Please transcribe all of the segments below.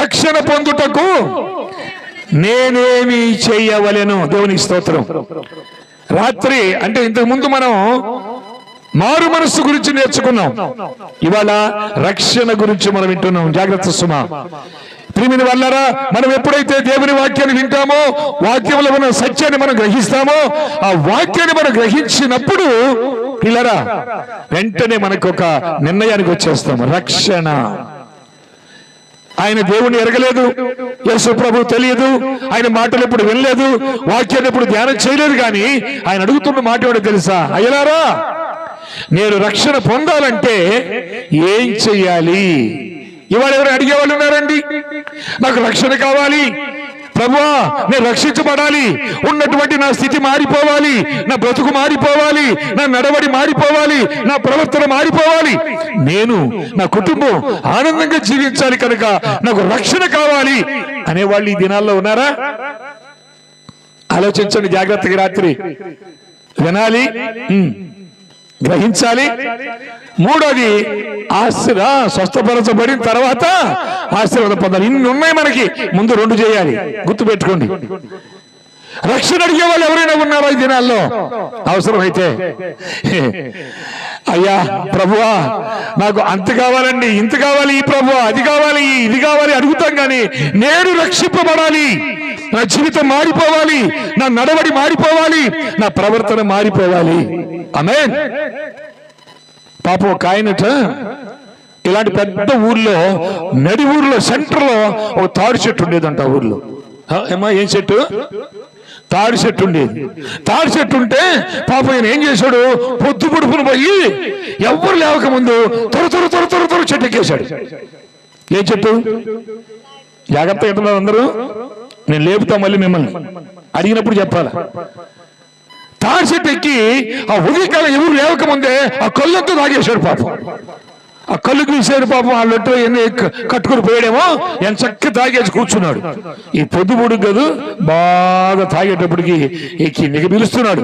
రక్షణ పొందుటకు నేనేమి చేయవలెను. దేవునికి స్తోత్రం. రాత్రి అంటే ఇంతకు ముందు మనం మారు మనస్సు గురించి నేర్చుకున్నాం. ఇవాళ రక్షణ గురించి మనం వింటున్నాం. జాగ్రత్త సుమా. ప్రిమిని వల్లరా మనం ఎప్పుడైతే దేవుని వాక్యాన్ని వింటామో వాక్యంలో మనం సత్యాన్ని మనం గ్రహిస్తామో ఆ వాక్యాన్ని మనం గ్రహించినప్పుడు పిల్లరా వెంటనే మనకు ఒక నిర్ణయానికి వచ్చేస్తాం. రక్షణ. ఆయన దేవుణ్ణి ఎరగలేదు. యేసు ప్రభు తెలియదు. ఆయన మాటలు ఎప్పుడు వినలేదు. వాక్యాన్ని ఎప్పుడు ధ్యానం చేయలేదు కానీ ఆయన అడుగుతున్న మాట ఏమిటో తెలుసా? అయ్యలారా నేను రక్షణ పొందాలంటే ఏం చెయ్యాలి? ఇవాళ ఎవరు అడిగేవాళ్ళు ఉన్నారండి? నాకు రక్షణ కావాలి. ప్రభువా నేను రక్షించబడాలి. ఉన్నటువంటి నా స్థితి మారిపోవాలి. నా బ్రతుకు మారిపోవాలి. నా నడవడి మారిపోవాలి. నా ప్రవర్తన మారిపోవాలి. నేను నా కుటుంబం ఆనందంగా జీవించాలి కనుక నాకు రక్షణ కావాలి అనేవాళ్ళు ఈ దినాల్లో ఉన్నారా? ఆలోచించండి జాగ్రత్తగా రాత్రి. వినాలి. గ్రహించాలి. మూడోది ఆశీర్వ స్వస్థపరచబడిన తర్వాత ఆశీర్వాద పొందాలి. ఇన్ని ఉన్నాయి మనకి. ముందు రెండు చేయాలి. గుర్తు పెట్టుకోండి రక్షణ అడిగే వాళ్ళు ఎవరైనా ఉన్నారా ఈ దినాల్లో? అవసరమైతే. అయ్యా ప్రభువా నాకు అంత కావాలండి ఇంత కావాలి ఈ ప్రభువా అది కావాలి ఇది కావాలి అడుగుతాం కానీ నేను రక్షింపబడాలి. నా జీవితం మారిపోవాలి నా నడవడి మారిపోవాలి నా ప్రవర్తన మారిపోవాలి. ఆమె పాపం ఒక ఆయనట ఇలాంటి పెద్ద ఊర్లో నడి ఊర్లో సెంటర్లో ఒక తాడు చెట్టు ఉండేదంట ఆ ఊర్లో. ఏమా ఏం చెట్టు? తాడి చెట్టు ఉండేది. తాడి చెట్టు ఉంటే పాపం ఆయన ఏం చేశాడు? పొద్దు పొడుపును పోయి ఎవ్వరు లేవక ముందు త్వర త్వర త్వర త్వర త్వర చెట్టు ఎక్కేశాడు. ఏ చెట్టు? జాగ్రత్త ఎంటున్నారు అందరూ నేను లేపుతా మళ్ళీ మిమ్మల్ని. అడిగినప్పుడు చెప్పాలి? తాడిచెట్టు ఎక్కి ఆ ఉదయకాలం ఎవరు లేవకముందే ఆ కళ్ళంతా తాగేశాడు పాపం. ఆ కళ్ళు తీసాడు పాపం ఆ లొట్టు ఎన్ని కట్టుకుని పోయాడేమో ఎంత చక్క తాగేసి కూర్చున్నాడు. ఈ పొద్దుబుడు గదు బాగా తాగేటప్పటికి ఎక్కి పిలుస్తున్నాడు.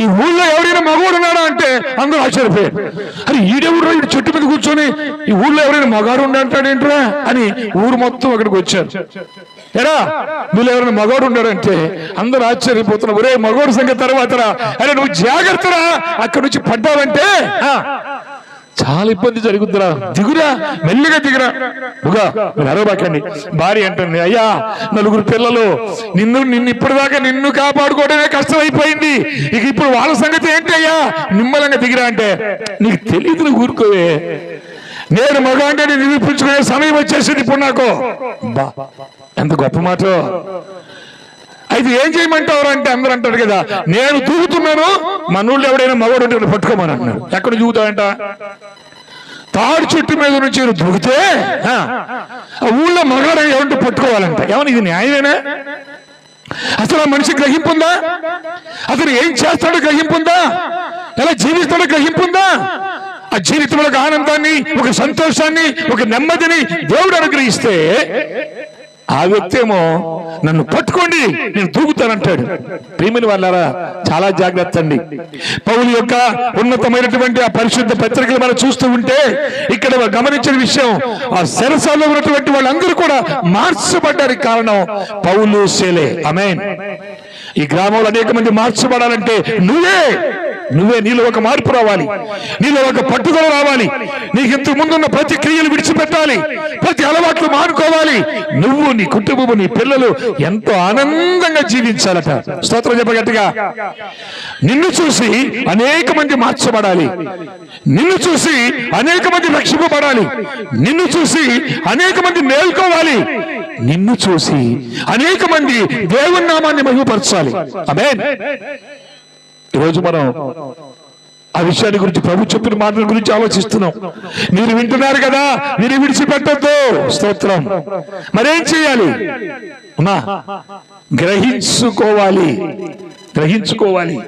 ఈ ఊళ్ళో ఎవరైనా మగవాడు ఉన్నాడా అంటే అందరూ ఆశ్చర్యపోయారు. అరే ఈడెవడు ఇటు చెట్టు మీద కూర్చొని ఈ ఊళ్ళో ఎవరైనా మగాడు ఉండంటాడేంట్రా అని ఊరు మొత్తం అక్కడికి వచ్చారు. ఎరా వీళ్ళు ఎవరైనా మగవాడు ఉన్నాడంటే అందరూ ఆశ్చర్యపోతున్నారు. ఒరే మగవాడు సంగతి తర్వాత అరే నువ్వు జాగ్రత్తరా అక్కడి నుంచి పడ్డావంటే? ఆ, చాలా ఇబ్బంది జరుగుతురా దిగురా మెల్లిగా దిగురా. ఉగా నరవబాకండి భార్య అంటుంది అయ్యా నలుగురు పిల్లలు నిన్ను నిన్ను ఇప్పటిదాకా నిన్ను కాపాడుకోవడమే కష్టం అయిపోయింది ఇక ఇప్పుడు వాళ్ళ సంగతి ఏంటి అయ్యా? నిమ్మలంగా దిగిరా అంటే నీకు తెలియదు నువ్వు ఊరుకోవే. నేను మగ అంటే నిరూపించుకునే సమయం వచ్చేసింది ఇప్పుడు నాకు. ఎంత గొప్ప మాట. అయితే ఏం చేయమంటావు అంటే అందరూ అంటారు కదా నేను దూకుతున్నాను మనోళ్ళు ఎవడైనా మగవాడు ఉంటే పట్టుకోమని అంటున్నాడు ఎక్కడ దూకుతావంట తాడు చెట్టు మీద నుంచి దూకితే ఆ, ఊళ్ళో మగాడు ఏమంటే పట్టుకోవాలంట. ఏమన్నా ఇది న్యాయమేనా? అసలు ఆ మనిషి గ్రహింపుందా? అతను ఏం చేస్తాడో గ్రహింపుందా? ఎలా జీవిస్తాడో గ్రహింపుందా? ఆ జీవితంలో ఒక ఆనందాన్ని ఒక సంతోషాన్ని ఒక నెమ్మదిని దేవుడు అనుగ్రహిస్తే ఆ వ్యక్తి ఏమో నన్ను పట్టుకోండి నేను దూకుతానంటాడు. ప్రేమిని వాళ్ళారా చాలా జాగ్రత్త అండి. పౌలు యొక్క ఉన్నతమైనటువంటి ఆ పరిశుద్ధ పత్రికలు మనం చూస్తూ ఉంటే ఇక్కడ గమనించిన విషయం ఆ సెరసాల్లో ఉన్నటువంటి వాళ్ళందరూ కూడా మార్చబడ్డానికి కారణం పౌలు సేలే. ఆమె ఈ గ్రామంలో అనేక మంది మార్చబడాలంటే నువ్వే నువ్వే నీలో ఒక మార్పు రావాలి. నీలో ఒక పట్టుదల రావాలి. నీకు ఇంతకు ముందున్న ప్రతి క్రియలు విడిచిపెట్టాలి. ప్రతి అలవాట్లు మానుకోవాలి. నువ్వు నీ కుటుంబము నీ పిల్లలు ఎంతో ఆనందంగా జీవించాలట. స్తోత్రం చెప్పగట్టుగా నిన్ను చూసి అనేక మంది మార్చబడాలి. నిన్ను చూసి అనేక మంది రక్షింపబడాలి. నిన్ను చూసి అనేక మంది మేల్కోవాలి. నిన్ను చూసి అనేక మంది దేవుని నామాన్ని మహిమపరచాలి. అమేన్ ఈరోజు మనం ఆ విషయాన్ని గురించి ప్రభు చెప్పిన మాటల గురించి ఆలోచిస్తున్నాం. మీరు వింటున్నారు కదా మీరు విడిచిపెట్టద్దు. స్తోత్రం. మరేం చేయాలి? అమ్మా గ్రహించుకోవాలి. గ్రహించుకోవాలి.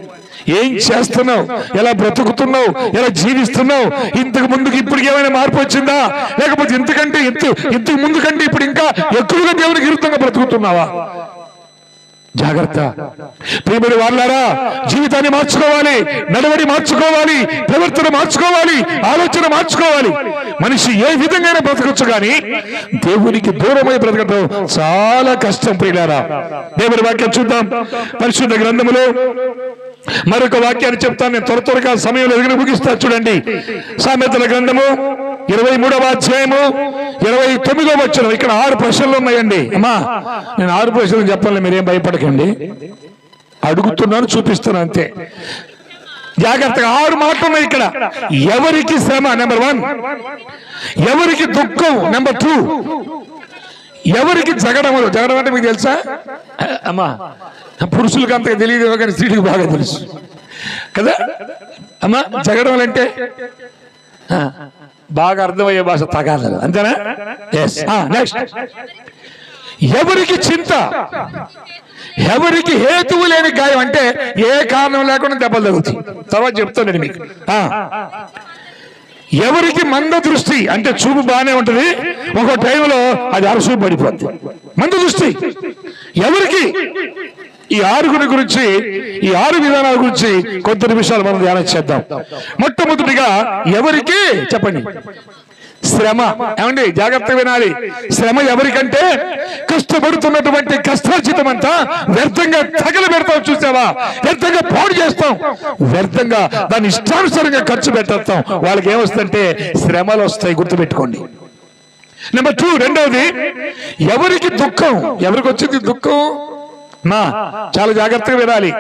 ఏం చేస్తున్నావు? ఎలా బ్రతుకుతున్నావు? ఎలా జీవిస్తున్నావు? ఇంతకు ముందుకు ఇప్పుడు ఏమైనా మార్పు వచ్చిందా? లేకపోతే ఇంతకంటే ఇంత ఇంతకు ముందు కంటే ఇప్పుడు ఇంకా ఎక్కువగా దేవునికి విరుద్ధంగా బ్రతుకుతున్నావా? జాగ్రత్త. ప్రియమైన వాళ్ళారా జీవితాన్ని మార్చుకోవాలి నడవడి మార్చుకోవాలి ప్రవర్తన మార్చుకోవాలి ఆలోచన మార్చుకోవాలి. మనిషి ఏ విధంగా బ్రతకచ్చు కానీ దేవునికి దూరమై బ్రతకడం చాలా కష్టం ప్రియులారా. దేవుని వాక్యం చూద్దాం. పరిశుద్ధ గ్రంథములో మరొక వాక్యాన్ని చెప్తాను. నేను త్వర త్వరగా సమయం ఎదుగుని ముగిస్తా. చూడండి. సామెతల గ్రంథము ఇరవై మూడవ అధ్యాయము ఇరవై తొమ్మిదో వచ్చిన ఇక్కడ ఆరు ప్రశ్నలు ఉన్నాయండి. అమ్మా నేను ఆరు ప్రశ్నలు చెప్పాలి మీరేం భయపడకండి. అడుగుతున్నాను చూపిస్తున్నాను అంతే. జాగ్రత్తగా ఆరు మాటలు ఉన్నాయి ఇక్కడ. ఎవరికి శ్రమ? నెంబర్ వన్ ఎవరికి దుఃఖం? నెంబర్ టూ ఎవరికి జగడములు? జగడం అంటే మీకు తెలుసా? అమ్మా పురుషులకు అంతగా తెలియదు కానీ స్త్రీలకు బాగా తెలుసు. కదా? అమ్మా జగడం అంటే బాగా అర్థమయ్యే భాష తగాదు అంతేనా? ఎస్ నెక్స్ట్ ఎవరికి చింత? ఎవరికి హేతువు లేని గాయం అంటే ఏ కారణం లేకుండా దెబ్బలు తగ్గుతుంది తర్వాత చెప్తానండి మీకు. ఎవరికి మంద దృష్టి అంటే చూపు బాగానే ఉంటుంది. ఒక టైంలో అది అరసు పడిపోద్ది. మంద దృష్టి ఎవరికి? ఈ ఆరుగురి గురించి ఈ ఆరు విధానాల గురించి కొద్ది నిమిషాలు మనం ధ్యానం చేద్దాం. మొట్టమొదటిగా ఎవరికి? చెప్పండి. శ్రమ. ఏమండి? జాగ్రత్త వినాలి. శ్రమ ఎవరికంటే కష్టపడుతున్నటువంటి కష్టార్జితం అంతా వ్యర్థంగా తగల పెడతాం చూసావా? వ్యర్థంగా పాడు చేస్తాం. వ్యర్థంగా దాన్ని ఇష్టానుసారంగా ఖర్చు పెట్టేస్తాం. వాళ్ళకి ఏమొస్తుంటే శ్రమలు వస్తాయి గుర్తుపెట్టుకోండి. నెంబర్ టూ రెండవది ఎవరికి దుఃఖం? ఎవరికి వచ్చింది దుఃఖం? నా చాలా జాగ్రత్తగా వినాలి.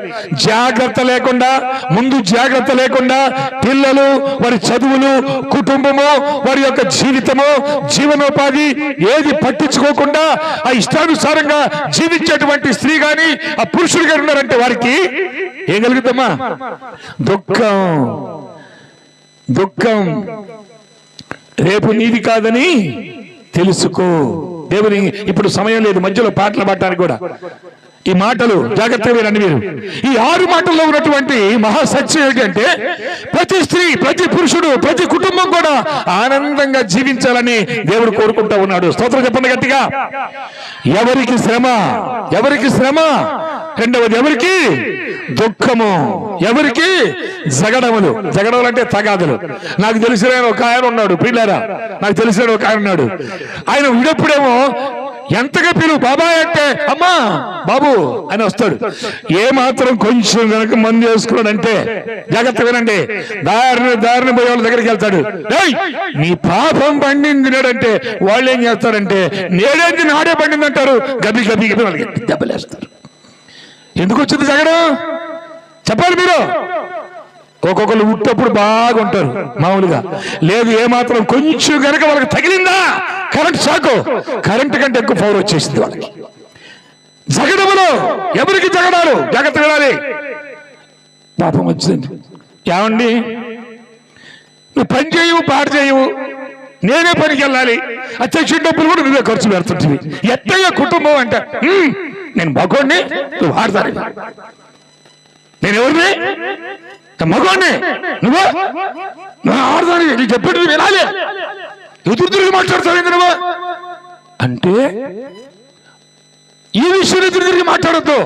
జాగ్రత్త లేకుండా ముందు జాగ్రత్త లేకుండా పిల్లలు వారి చదువులు కుటుంబము వారి యొక్క జీవితము జీవనోపాధి ఏది పట్టించుకోకుండా ఆ ఇష్టానుసారంగా జీవించేటువంటి స్త్రీ గాని ఆ పురుషుడు గారు ఉన్నారంటే వారికి ఏం కలుగుతామా దుఃఖం. దుఃఖం. రేపు నీది కాదని తెలుసుకో. దేవుని ఇప్పుడు సమయం లేదు మధ్యలో పాటలు పాడటానికి కూడా. ఈ మాటలు జాగ్రత్తగా వినండి మీరు. ఈ ఆరు మాటల్లో ఉన్నటువంటి మహాసత్యం ఏంటంటే ప్రతి స్త్రీ ప్రతి పురుషుడు ప్రతి కుటుంబం కూడా ఆనందంగా జీవించాలని దేవుడు కోరుకుంటా ఉన్నాడు. స్తోత్రం చెప్పండి గట్టిగా. ఎవరికి శ్రమ? ఎవరికి శ్రమ? రెండవది ఎవరికి? దుఃఖము. ఎవరికి? జగడములు. జగడములు అంటే తగాదులు. నాకు తెలిసిన ఒక ఆయన ఉన్నాడు. పిల్లరా నాకు తెలిసిన ఒక ఆయన ఉన్నాడు. ఆయన విడప్పుడేమో ఎంతగా పిలువు? బాబాయ్ అంటే అమ్మా బాబు అని వస్తాడు. ఏ మాత్రం కొంచెం వెనక మంది వేసుకున్నాడంటే జాగ్రత్త వినండి. దారిని దారిని పోయే వాళ్ళ దగ్గరికి వెళ్తాడు. నీ పాపం పండింది నేడంటే వాళ్ళు ఏం చేస్తారంటే నేడేంది నాడే పండింది అంటారు గబి గబి గబి వాళ్ళకి దెబ్బలేస్తారు. ఎందుకు వచ్చింది జగడం? చెప్పాలి మీరు. ఒక్కొక్కరు ఉట్టప్పుడు బాగుంటారు మామూలుగా. లేదు ఏమాత్రం కొంచెం గనక వాళ్ళకి తగిలిందా కరెంట్ షాకు. కరెంట్ కంటే ఎక్కువ పవర్ వచ్చేసింది వాళ్ళకి. జగడములు ఎవరికి జగడాలు జాగ్రత్త వినాలి. పాపం వచ్చింది ఏమండి? నువ్వు పని చేయవు పాడు చేయవు నేనే పనికి వెళ్ళాలి. అధ్యక్షుడి డబ్బులు కూడా నువ్వే ఖర్చు పెడుతుంటివి. ఎత్తయ్య కుటుంబం అంటే నేను మగోడిని నువ్వు వాడతాను నేను ఎవరిని? మగోడిని నువ్వు? నువ్వు ఆడదాని నీ చెప్పేది వినాలి. ఎదురు తిరిగి మాట్లాడతావు నువ్వు? అంటే ఈ విషయం ఎదురు తిరిగి మాట్లాడద్దు.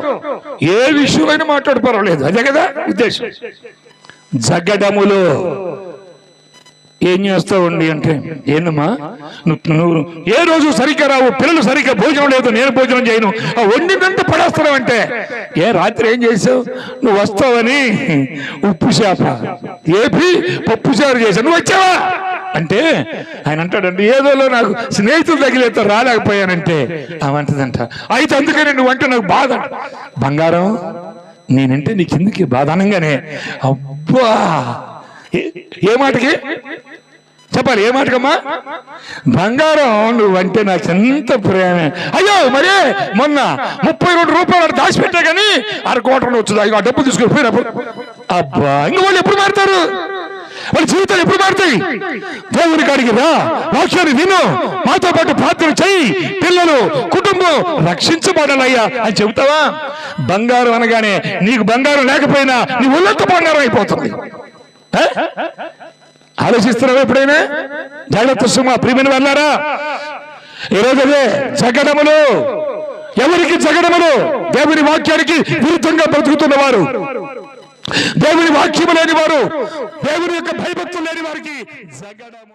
ఏ విషయమైనా మాట్లాడు పర్వాలేదు. అదే కదా ఉద్దేశం. జగ్గడములో ఏం చేస్తావండి అంటే ఏందమ్మా? నువ్వు నువ్వు ఏ రోజు సరిగ్గా రావు పిల్లలు సరిగ్గా భోజనం లేదు నేను భోజనం చేయను. ఆ వండిందంతా పడేస్తావు అంటే ఏ రాత్రి ఏం చేసావు? నువ్వు వస్తావని ఉప్పు చేప. ఏపి పప్పు చారు చేశావు నువ్వు వచ్చావా? అంటే ఆయన అంటాడండి ఏదోలో నాకు స్నేహితులు తగిలేతో రాలేకపోయానంటే. అవంటదంట అయితే అందుకని నువ్వు అంటే నాకు బాధ. బంగారం నేనంటే నీ కిందకి బాధానంగానే అబ్బా ఏ- మాటకి? చెప్పాలి ఏ మాటకమ్మా? బంగారం నువ్వంటే నాకు ఎంత ప్రేమ. అయ్యో మరే మొన్న ముప్పై రెండు రూపాయలు దాచిపెట్టా కానీ అర కోట వచ్చు ఆ డబ్బు తీసుకుని పోయినప్పుడు అబ్బా ఇంక వాళ్ళు ఎప్పుడు మారుతారు? వాళ్ళ జీవితాలు ఎప్పుడు మారుతాయి? దేవుని కాడికి రా వాక్యాన్ని విను. మాతో పాటు ప్రార్థన చెయ్యి పిల్లలు కుటుంబం రక్షించబడాలయ్యా అని చెబుతావా? బంగారం అనగానే నీకు బంగారం లేకపోయినా నీ ఒళ్ళంత బంగారం అయిపోతుంది. ఆలోచిస్తున్నావు ఎప్పుడైనా? జాగ్రత్త సుమా ప్రియమైన వెళ్ళారా ఈరోజు అదే జగడములు. ఎవరికి జగడములు? దేవుని వాక్యానికి విరుద్ధంగా బ్రతుకుతున్న వారు. దేవుని వాక్యము లేని వారు. దేవుని యొక్క భయభక్తులు లేని వారికి జగడము.